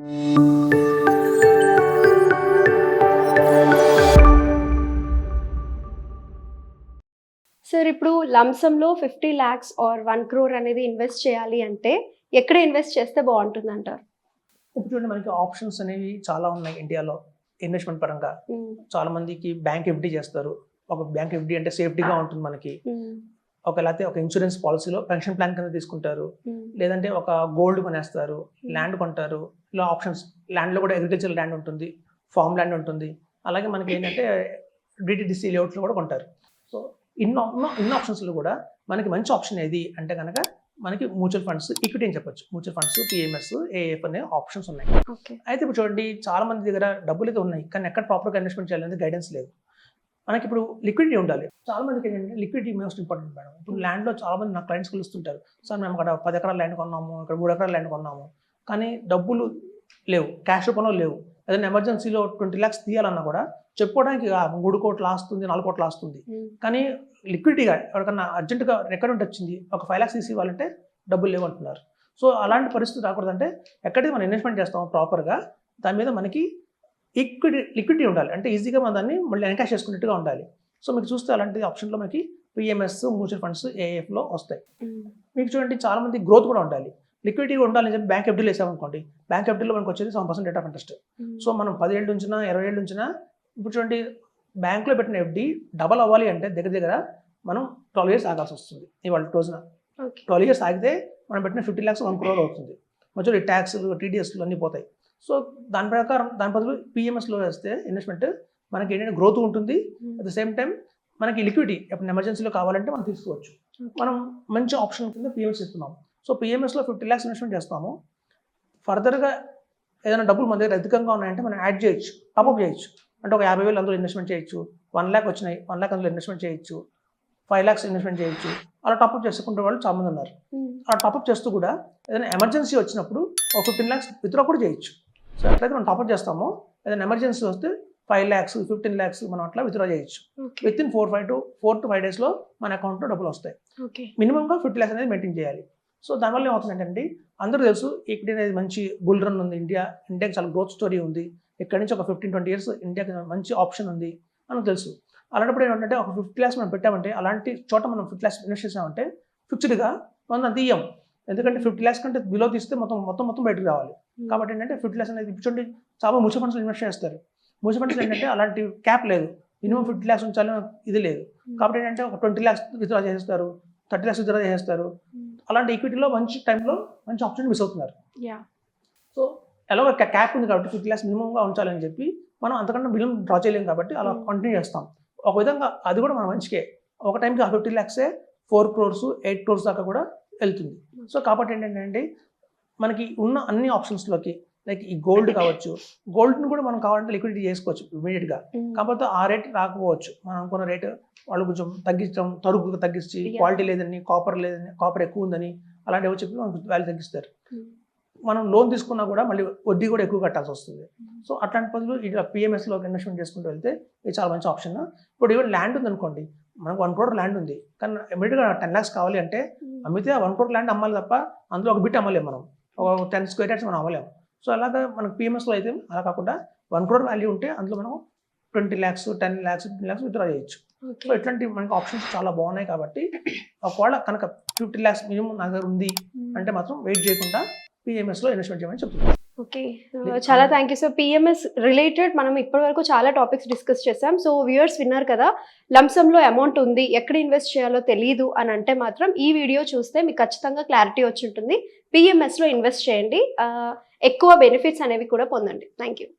Sir ఇప్పుడు లంసంలో fifty lakhs or one crore అనేది invest చేయాలి అంటే ఎక్కడ ఇన్వెస్ట్ చేస్తే బాగుంటుంది అంటారు ఇప్పుడు చూడండి మనకి ఆప్షన్స్ అనేవి చాలా ఉన్నాయి ఇండియాలో ఇన్వెస్ట్మెంట్ పరంగా. చాలా మందికి బ్యాంక్ ఎఫ్డి చేస్తారు. ఒక బ్యాంక్ ఎఫ్డి అంటే సేఫ్టీగా ఉంటుంది మనకి. ఒక లేకపోతే ఒక ఇన్సూరెన్స్ పాలసీలో పెన్షన్ ప్లాన్ కింద తీసుకుంటారు. లేదంటే ఒక గోల్డ్ కొనేస్తారు ల్యాండ్ కొంటారు. ఇలా ఆప్షన్స్ ల్యాండ్లో కూడా అగ్రికల్చర్ ల్యాండ్ ఉంటుంది ఫార్మ్ ల్యాండ్ ఉంటుంది. అలాగే మనకి ఏంటంటే డిటిడిసి లేఅవుట్లో కూడా కొంటారు. సో ఇన్ని- ఇన్ని ఆప్షన్స్లో కూడా మనకి మంచి ఆప్షన్ ఏది అంటే కనుక మనకి మ్యూచువల్ ఫండ్స్ ఈక్విటీ అని చెప్పొచ్చు. మ్యూచువల్ ఫండ్స్ పిఎంఎస్ ఏఎఫ్ అనే ఆప్షన్స్ ఉన్నాయి. అయితే ఇప్పుడు చూడండి చాలా మంది దగ్గర డబ్బులు అయితే ఉన్నాయి. కానీ ఎక్కడ ప్రాపర్గా ఇన్వెస్ట్మెంట్ చేయాలనేది గైడెన్స్ లేదు. మనకి ఇప్పుడు లిక్విడిటీ ఉండాలి. చాలా మందికి ఏంటంటే లిక్విడిటీ మోస్ట్ ఇంపార్టెంట్ మేడం. ఇప్పుడు ల్యాండ్లో చాలా మంది నా క్లయింట్స్ కలుస్తుంటారు సార్ మేము అక్కడ పది ఎకరాల ల్యాండ్ కొన్నాము ఇక్కడ మూడు ఎకరాల ల్యాండ్ కొన్నాము. కానీ డబ్బులు లేవు క్యాష్ రూపంలో లేవు. ఏదైనా ఎమర్జెన్సీలో ట్వంటీ ల్యాక్స్ తీయాలన్నా కూడా చెప్పుకోవడానికి మూడు కోట్లు ఆస్తుంది నాలుగు కోట్లు ఆస్తుంది. కానీ లిక్విడిటీగా ఎవరికన్నా అర్జెంటుగా రికరెంట్ వచ్చింది ఒక ఫైవ్ ల్యాక్స్ తీసి ఇవ్వాలంటే డబ్బులు లేవు అంటున్నారు. సో అలాంటి పరిస్థితి రాకూడదంటే ఎక్కడైతే మనం ఇన్వెస్ట్మెంట్ చేస్తామో ప్రాపర్గా దాని మీద మనకి ఈక్విటీ లిక్విడిటీ ఉండాలి. అంటే ఈజీగా మనం దాన్ని మళ్ళీ ఎన్కాష్ చేసుకున్నట్టుగా ఉండాలి. సో మీకు చూస్తే అలాంటి ఆప్షన్లో మనకి పిఎంఎస్ మ్యూచువల్ ఫండ్స్ ఏఎఫ్లో వస్తాయి. మీకు చూడండి చాలా మంది గ్రోత్ కూడా ఉండాలి. లిక్విడిటీ ఉండాలని చెప్పి బ్యాంక్ ఎఫ్డీలో వేసామనుకోండి బ్యాంక్ ఎఫ్డీలో మనకు వచ్చేది seven percent rate of interest so మనం పదిహేళ్ళు ఉంచినా ఇరవై ఏళ్ళు ఉంచినా ఇప్పుడు చూడండి బ్యాంక్లో పెట్టిన ఎఫ్డి డబల్ అవ్వాలి అంటే దగ్గర దగ్గర మనం ట్వెల్వ్ ఇయర్స్ ఆగాల్సి వస్తుంది ఇవాళ రోజున. ట్వెల్వ్ ఇయర్స్ ఆగితే మనం పెట్టిన ఫిఫ్టీ ల్యాక్స్ వన్ క్రోర్ అవుతుంది. మధ్యలో ట్యాక్స్ టీడీఎస్లు అన్నీ పోతాయి. సో దాని ప్రకారం దాని బదులు పిఎంఎస్లో వేస్తే ఇన్వెస్ట్మెంట్ మనకి ఏంటంటే గ్రోత్ ఉంటుంది. అట్ ద సేమ్ టైం మనకి లిక్విడిటీ ఎప్పుడు ఎమర్జెన్సీలో కావాలంటే మనం తీసుకోవచ్చు. మనం మంచి ఆప్షన్ కింద పిఎంఎస్ ఇస్తున్నాం సో పిఎంఎస్లో ఫిఫ్టీ ల్యాక్స్ ఇన్వెస్ట్మెంట్ చేస్తాము. ఫర్దర్గా ఏదైనా డబ్బులు మన దగ్గర అధికంగా ఉన్నాయంటే మనం యాడ్ చేయొచ్చు టాప్అప్ చేయొచ్చు. అంటే ఒక యాభై వేలు అందులో ఇన్వెస్ట్మెంట్ చేయొచ్చు వన్ ల్యాక్ వచ్చినాయి వన్ ల్యాక్ అందులో ఇన్వెస్ట్మెంట్ చేయొచ్చు ఫైవ్ ల్యాక్స్ ఇన్వెస్ట్మెంట్ చేయొచ్చు. అలా టాప్అప్ చేసుకుంటే వాళ్ళు చాలా మంది ఉన్నారు ఆ టాప్అప్ చేస్తూ కూడా ఏదైనా ఎమర్జెన్సీ వచ్చినప్పుడు ఒక ఫిఫ్టీన్ ల్యాక్స్ విత్డ్రా కూడా చేయొచ్చు. సో ఎట్లయితే మనం టాప్అప్ చేస్తామో. ఏదైనా ఎమర్జెన్సీ వస్తే ఫైవ్ ల్యాక్స్ ఫిఫ్టీన్ ల్యాక్స్ మనం అట్లా విత్డ్రా చేయొచ్చు. Within four five to four to five డేస్లో మన అకౌంట్లో డబ్బులు వస్తాయి. మినిమంగా ఫిఫ్టీ ల్యాక్స్ అనేది మెయింటైన్ చేయాలి. సో దానివల్ల ఏమవుతుందంటే అందరూ తెలుసు ఈక్విటీ అనేది మంచి బుల్ రన్ ఉంది ఇండియా ఇండియాకి చాలా గ్రోత్ స్టోరీ ఉంది. ఇక్కడ నుంచి ఒక ఫిఫ్టీన్ ట్వంటీ ఇయర్స్ ఇండియాకి మంచి ఆప్షన్ ఉంది మనకు తెలుసు. అలాంటప్పుడు ఏంటంటే ఒక ఫిఫ్టీ ల్యాక్స్ మనం పెట్టామంటే అలాంటి చోట మనం ఫిఫ్టీ ల్యాక్స్ ఇన్వెస్ట్ చేసామంటే ఫిక్స్డ్గా మనం తీయం. ఎందుకంటే ఫిఫ్టీ ల్యాక్స్ కంటే బిలో తీస్తే మొత్తం మొత్తం మొత్తం బయటకు రావాలి. కాబట్టి ఏంటంటే ఫిఫ్టీ ల్యాక్స్ అనేది చూడండి చాలా మ్యూచువల్ ఫండ్స్ ఇన్వెస్ట్ చేస్తారు. మ్యూచువల్ ఫండ్స్ ఏంటంటే అలాంటి క్యాప్ లేదు. మినిమం ఫిఫ్టీ ల్యాక్స్ ఉంచాలి ఇది లేదు. కాబట్టి ఏంటంటే ఒక ట్వంటీ ల్యాక్స్ విత్డ్రా చేసేస్తారు థర్టీ ల్యాక్స్ విత్డ్రా చేసేస్తారు. అలాంటి ఈక్విటీలో మంచి టైంలో మంచి ఆప్షన్ మిస్ అవుతున్నారు. సో ఎలాగో క్యాప్ ఉంది కాబట్టి ఫిఫ్టీ ల్యాక్స్ మినిమంగా ఉంచాలని చెప్పి మనం అంతకంటే బిల్లం డ్రా చేయలేం కాబట్టి అలా Hmm. కంటిన్యూ చేస్తాం. ఒక విధంగా అది కూడా మన మంచికే. ఒక టైంకి ఆ ఫిఫ్టీ ల్యాక్సే ఫోర్ క్రోర్స్ ఎయిట్ క్రోర్స్ దాకా కూడా వెళ్తుంది. సో కాబట్టి ఏంటంటే మనకి ఉన్న అన్ని ఆప్షన్స్లోకి లైక్ ఈ గోల్డ్ కావచ్చు గోల్డ్ని కూడా మనం కావాలంటే లిక్విడిటీ చేసుకోవచ్చు ఇమీడియట్గా కాకపోతే ఆ రేట్ రాకపోవచ్చు. మనం అనుకున్న రేట్ వాళ్ళు కొంచెం తగ్గించడం తరుగు తగ్గించి. క్వాలిటీ లేదని కాపర్ లేదని కాపర్ ఎక్కువ ఉందని అలాంటివి చెప్పి మనకు వాల్యూ తగ్గిస్తారు. మనం లోన్ తీసుకున్నా కూడా మళ్ళీ వడ్డీ కూడా ఎక్కువ కట్టాల్సి వస్తుంది. సో అట్లాంటి పనులు ఇట్లా పిఎంఎస్లో ఇన్వెస్ట్మెంట్ చేసుకుంటూ వెళ్తే ఇది చాలా మంచి ఆప్షన్ ఇప్పుడు ఈవెన్ ల్యాండ్ ఉంది అనుకోండి మనకు వన్ క్రోర్ ల్యాండ్ ఉంది. కానీ ఇమీడియట్గా టెన్ ల్యాక్స్ కావాలి అంటే అమ్మితే ఆ వన్ క్రోర్ ల్యాండ్ అమ్మాలి తప్ప అందులో ఒక బిట్ అమ్మలేము మనం. ఒక టెన్ స్క్వేర్ యార్డ్స్ మనం అమ్మలేము సో అలాగా మనకు పిఎంఎస్లో అయితే అలా కాకుండా వన్ క్రోర్ వాల్యూ ఉంటే అందులో మనం twenty lakhs ten lakhs fifteen lakhs withdraw చేయొచ్చు. సో ఇట్లాంటి మనకి ఆప్షన్స్ చాలా బాగున్నాయి కాబట్టి ఒకవేళ కనుక ఫిఫ్టీ ల్యాక్స్ మినిమం నా దగ్గర ఉంది అంటే మాత్రం వెయిట్ చేయకుండా పిఎంఎస్లో ఇన్వెస్ట్మెంట్ చేయమని చెప్తున్నాను. ఓకే. చాలా thank you so PMS related మనం ఇప్పటివరకు చాలా టాపిక్స్ డిస్కస్ చేసాం సో వ్యూయర్స్ విన్నారు కదా లంసంలో అమౌంట్ ఉంది ఎక్కడ ఇన్వెస్ట్ చేయాలో తెలియదు అని అంటే మాత్రం ఈ వీడియో చూస్తే మీకు ఖచ్చితంగా క్లారిటీ వచ్చి ఉంటుంది. పిఎంఎస్లో ఇన్వెస్ట్ చేయండి. ఎక్కువ బెనిఫిట్స్ అనేవి కూడా పొందండి. Thank you